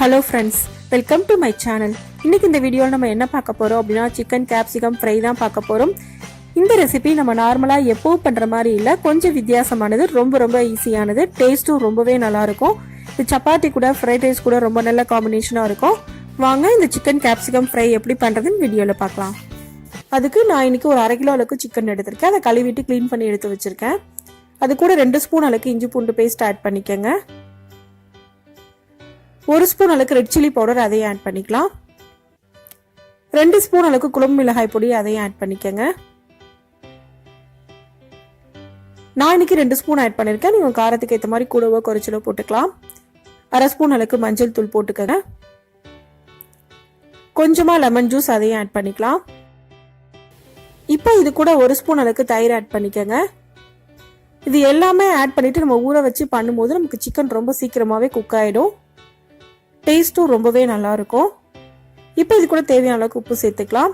Hello friends welcome to my channel இன்றைக்கி இந்த வீடியோவில் நம்ம என்ன பார்க்க போகிறோம் அப்படின்னா சிக்கன் கேப்சிகம் ஃப்ரை தான் பார்க்க போகிறோம் இந்த ரெசிபி நம்ம நார்மலாக எப்போவும் பண்ணுற மாதிரி இல்லை. கொஞ்சம் வித்தியாசமானது ரொம்ப ரொம்ப ஈஸியானது டேஸ்ட்டும் ரொம்பவே நல்லாயிருக்கும். இது சப்பாத்தி கூட ஃப்ரைட் ரைஸ் கூட ரொம்ப நல்ல காம்பினேஷனாக இருக்கும். வாங்க இந்த சிக்கன் கேப்சிகம் ஃப்ரை எப்படி பண்ணுறதுன்னு வீடியோவில் பார்க்கலாம். அதுக்கு நான் இன்னைக்கு ஒரு அரை கிலோ அளவுக்கு சிக்கன் எடுத்திருக்கேன். அதை கழுவிட்டு க்ளீன் பண்ணி எடுத்து வச்சுருக்கேன். அது கூட ரெண்டு ஸ்பூன் அளவுக்கு இஞ்சி பூண்டு பேஸ்ட் ஆட் பண்ணிக்கோங்க. ஒரு ஸ்பூன் அளவுக்கு ரெட் சில்லி பவுடர் அதையும் ஆட் பண்ணிக்கலாம். ரெண்டு ஸ்பூன் அளவுக்கு குழம்பு மிளகாய் பொடி அதையும் ஆட் பண்ணிக்கோங்க. நான் இன்னைக்கு ரெண்டு ஸ்பூன் ஆட் பண்ணியிருக்கேன் நீங்கள் காரத்துக்கு ஏற்ற மாதிரி கூடவோ குறைச்சலோ போட்டுக்கலாம். அரை ஸ்பூன் அளவுக்கு மஞ்சள் தூள் போட்டுக்கோங்க. கொஞ்சமாக லெமன் ஜூஸ் அதையும் ஆட் பண்ணிக்கலாம். இப்போ இது கூட ஒரு ஸ்பூன் அளவுக்கு தயிர் ஆட் பண்ணிக்கோங்க. இது எல்லாமே ஆட் பண்ணிவிட்டு நம்ம ஊற வச்சு பண்ணும்போது நமக்கு சிக்கன் ரொம்ப சீக்கிரமாகவே குக் ஆகிடும் டேஸ்ட்டும் ரொம்பவே நல்லாயிருக்கும். இப்போ இது கூட தேவையான அளவுக்கு உப்பு சேர்த்துக்கலாம்.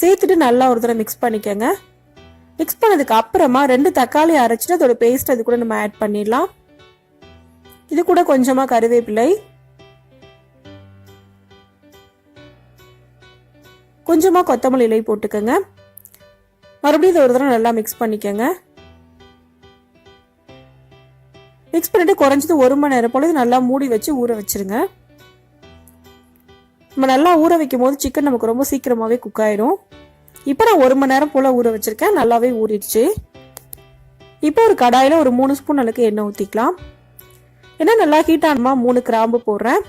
சேர்த்துட்டு நல்லா ஒரு தடவை மிக்ஸ் பண்ணிக்கோங்க. மிக்ஸ் பண்ணதுக்கு அப்புறமா ரெண்டு தக்காளி அரைச்சிட்டு அதோட பேஸ்ட் அது கூட நம்ம ஆட் பண்ணிடலாம். இது கூட கொஞ்சமாக கருவேப்பிலை. கொஞ்சமாக கொத்தமல்லி இலை போட்டுக்கோங்க. மறுபடியும் இதை ஒரு தடவை நல்லா மிக்ஸ் பண்ணிக்கோங்க. மிக்ஸ் பண்ணிட்டு குறைஞ்சது ஒரு மணி நேரம் போல இது நல்லா மூடி வச்சு ஊற வச்சிருங்க. நம்ம நல்லா ஊற வைக்கும் போது சிக்கன் நமக்கு ரொம்ப சீக்கிரமாகவே குக் ஆயிடும் இப்போ நான் ஒரு மணி நேரம் போல் ஊற வச்சுருக்கேன். நல்லாவே ஊறிடுச்சு. இப்போ ஒரு கடாயில் ஒரு மூணு ஸ்பூன் அளவுக்கு எண்ணெய் ஊற்றிக்கலாம் ஏன்னா நல்லா ஹீட் ஆனமா மூணு கிராம்பு போடுறேன்.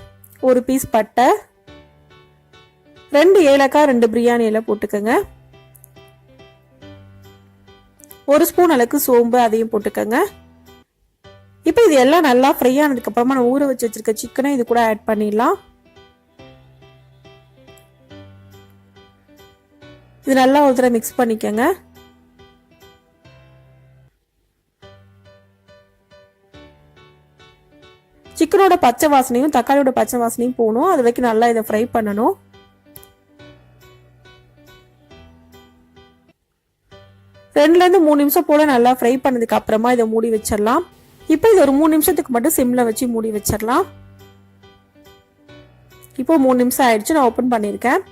ஒரு பீஸ் பட்டை. ரெண்டு ஏலக்காய் ரெண்டு பிரியாணி இலை போட்டுக்கோங்க. ஒரு ஸ்பூன் அளவுக்கு சோம்பு அதையும் போட்டுக்கோங்க. இப்போ இது எல்லாம் நல்லா ஃப்ரை ஆனதுக்கு நான் ஊற வச்சு வச்சுருக்க சிக்கனை இது கூட ஆட் பண்ணிடலாம். இது நல்லா ஒரு தடவை மிக்ஸ் பண்ணிக்கோங்க. சிக்கனோட பச்சை வாசனையும் தக்காளியோட பச்சை வாசனையும் போகணும். அது வரைக்கும் நல்லா இதை ஃப்ரை பண்ணணும். ரெண்டுலேருந்து மூணு நிமிஷம் போல் நல்லா ஃப்ரை பண்ணதுக்கு அப்புறமா இதை மூடி வச்சிடலாம். இப்போ இது ஒரு மூணு நிமிஷத்துக்கு மட்டும் சிம்மில் வச்சு மூடி வச்சிடலாம். இப்போ மூணு நிமிஷம் ஆயிடுச்சு நான் ஓப்பன் பண்ணியிருக்கேன்.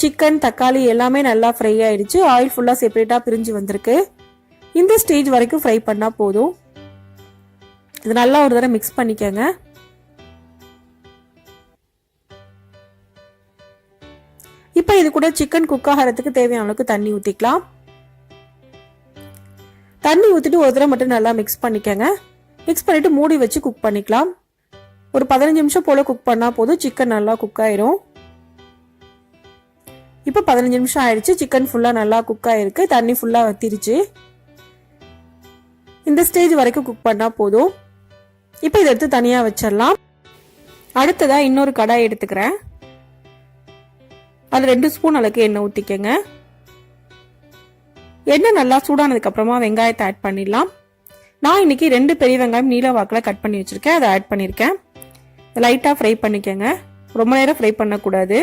சிக்கன் தக்காளி எல்லாமே நல்லா ஃப்ரை ஆயிடுச்சு. ஆயில் ஃபுல்லாக செப்பரேட்டாக பிரிஞ்சு வந்திருக்கு. இந்த ஸ்டேஜ் வரைக்கும் ஃப்ரை பண்ணால் போதும். இது நல்லா ஒரு தடவை மிக்ஸ் பண்ணிக்கோங்க. இப்போ இது கூட சிக்கன் குக் ஆகிறதுக்கு தேவையான அளவுக்கு தண்ணி ஊற்றிக்கலாம் தண்ணி ஊற்றிட்டு ஒரு தடவை மட்டும் நல்லா மிக்ஸ் பண்ணிக்கோங்க. மிக்ஸ் பண்ணிவிட்டு மூடி வச்சு குக் பண்ணிக்கலாம். ஒரு பதினஞ்சு நிமிஷம் போல் குக் பண்ணால் போதும். சிக்கன் நல்லா குக் ஆயிரும். இப்போ பதினஞ்சு நிமிஷம் ஆயிடுச்சு. சிக்கன் ஃபுல்லாக நல்லா குக் ஆயிருக்கு. தண்ணி ஃபுல்லாக வத்திருச்சு. இந்த ஸ்டேஜ் வரைக்கும் குக் பண்ணால் போதும். இப்போ இதை எடுத்து தனியாக வச்சிடலாம். அடுத்ததாக இன்னொரு கடாய் எடுத்துக்கிறேன். அது ரெண்டு ஸ்பூன் அளவுக்கு எண்ணெய் ஊற்றிக்கங்க எண்ணெய் நல்லா சூடானதுக்கப்புறமா வெங்காயத்தை ஆட் பண்ணிடலாம். நான் இன்னைக்கு ரெண்டு பெரிய வெங்காயம் நீல வாக்கில் கட் பண்ணி வச்சுருக்கேன். அதை ஆட் பண்ணியிருக்கேன் லைட்டாக ஃப்ரை பண்ணிக்கோங்க. ரொம்ப நேரம் ஃப்ரை பண்ணக்கூடாது.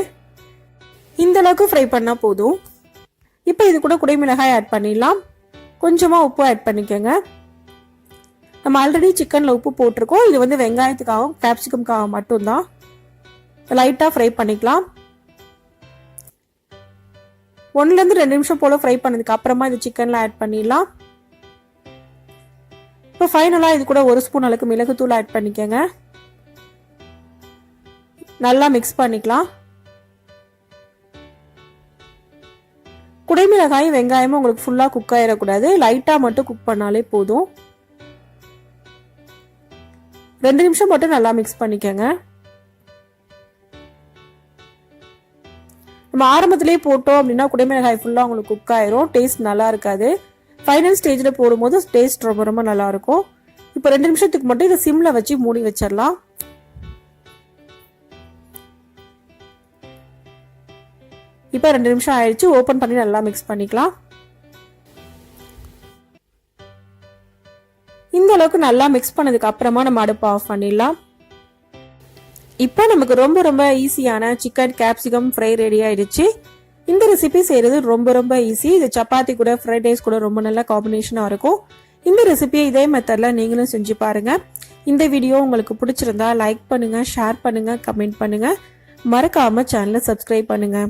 இந்த அளவுக்கு ஃப்ரை பண்ணால் போதும். இப்போ இது கூட குடைமிளகாய் ஆட் பண்ணிடலாம். கொஞ்சமாக உப்பு ஆட் பண்ணிக்கோங்க. நம்ம ஆல்ரெடி சிக்கனில் உப்பு போட்டிருக்கோம். இது வந்து வெங்காயத்துக்காகவும் கேப்சிகம்காக மட்டும்தான். லைட்டாக ஃப்ரை பண்ணிக்கலாம். ஒன்றுலேருந்து ரெண்டு நிமிஷம் போல் ஃப்ரை பண்ணதுக்கு அப்புறமா இது சிக்கனில் ஆட் பண்ணிடலாம். இப்போ ஃபைனலாக இது கூட ஒரு ஸ்பூன் அளவுக்கு மிளகுத்தூள் ஆட் பண்ணிக்கோங்க. நல்லா மிக்ஸ் பண்ணிக்கலாம். குடைமிளகாயும் வெங்காயமும் உங்களுக்கு ஃபுல்லாக குக் ஆகிடக்கூடாது லைட்டாக மட்டும் குக் பண்ணாலே போதும். ரெண்டு நிமிஷம் மட்டும் நல்லா மிக்ஸ் பண்ணிக்கோங்க. நம்ம ஆரம்பத்திலே போட்டோம் அப்படின்னா குடைமிளகாய் ஃபுல்லாக உங்களுக்கு குக் ஆயிரும். டேஸ்ட் நல்லா இருக்காது. ஃபைனல் ஸ்டேஜில் போடும்போது டேஸ்ட் ரொம்ப ரொம்ப நல்லாயிருக்கும் இப்போ ரெண்டு நிமிஷத்துக்கு மட்டும் இதை சிம்மில் வச்சு மூடி வச்சிடலாம். இப்போ ரெண்டு நிமிஷம் ஆயிடுச்சு ஓப்பன் பண்ணி நல்லா மிக்ஸ் பண்ணிக்கலாம். இந்த அளவுக்கு நல்லா மிக்ஸ் பண்ணதுக்கு அப்புறமா நம்ம அடுப்பு ஆஃப் பண்ணிடலாம். இப்போ நமக்கு ரொம்ப ரொம்ப ஈஸியான சிக்கன் கேப்சிகம் ஃப்ரை ரெடி ஆயிடுச்சு. இந்த ரெசிபி செய்கிறது ரொம்ப ரொம்ப ஈஸி இது சப்பாத்தி கூட ஃப்ரைட் ரைஸ் கூட ரொம்ப நல்ல காம்பினேஷனாக இருக்கும். இந்த ரெசிபியை இதே மெத்தடில் நீங்களும் செஞ்சு பாருங்கள் இந்த வீடியோ உங்களுக்கு பிடிச்சிருந்தா லைக் பண்ணுங்கள் ஷேர் பண்ணுங்கள் கமெண்ட் பண்ணுங்கள் மறக்காமல் சேனலை சப்ஸ்கிரைப் பண்ணுங்கள்